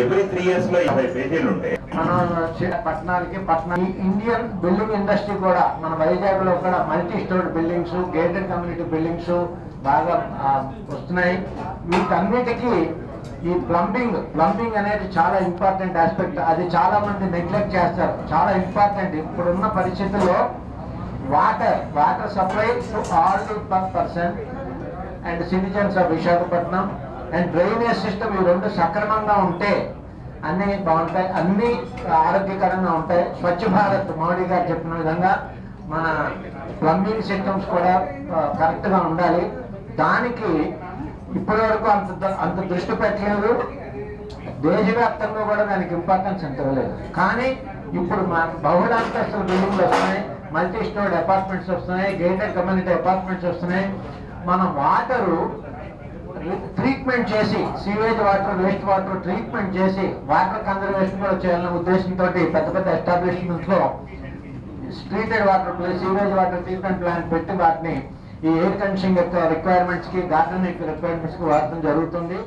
Every three ఇయర్స్లో యాభై పేజీలు ఉంటాయి. పట్టణాలకి పట్టణ ఇండియన్ బిల్డింగ్ ఇండస్ట్రీ కూడా మన వైజాగ్లో కూడా multi storey buildings gated community buildings బాగా వస్తున్నాయి. వీటన్నిటికీ ఈ ప్లంబింగ్ ప్లంబింగ్ అనేది చాలా ఇంపార్టెంట్ ఆస్పెక్ట్ అది చాలా మంది నెగ్లెక్ట్ చేస్తారు. చాలా ఇంపార్టెంట్ ఇప్పుడున్న పరిస్థితుల్లో water water supply to all per person and citizens of Visakhapatnam and drainage system ఈ రెండు సక్రమంగా ఉంటే అన్నీ బాగుంటాయి అన్నీ ఆరోగ్యకరంగా ఉంటాయి. స్వచ్ఛ భారత్ మోడీ గారు చెప్పిన విధంగా మన ప్లంబింగ్ సిస్టమ్స్ కూడా కరెక్ట్గా ఉండాలి. దానికి ఇప్పటివరకు అంత అంత దృష్టి పెట్టలేదు. దేశవ్యాప్తంగా కూడా దానికి ఇంపార్టెన్స్ ఎంత ఇవ్వలేదు. కానీ ఇప్పుడు మా బహుళ అంతస్తుల బిల్డింగ్లు వస్తున్నాయి మల్టీ స్టోర్డ్ అపార్ట్మెంట్స్ వస్తున్నాయి గేటెడ్ కమ్యూనిటీ అపార్ట్మెంట్స్ వస్తున్నాయి. మన వాటరు ట్రీట్మెంట్ చేసి sewage water waste water treatment చేసి వాటర్ కన్జర్వేషన్ కూడా చేయాలనే ఉద్దేశంతో పెద్ద పెద్ద ఎస్టాబ్లిష్మెంట్స్లో treated water sewage water treatment plant పెట్టి వాటిని ఈ ఎయిర్ కండిషనింగ్ యొక్క రిక్వైర్మెంట్స్కి గార్డెనింగ్ రిక్వైర్మెంట్స్కి వాడటం జరుగుతుంది.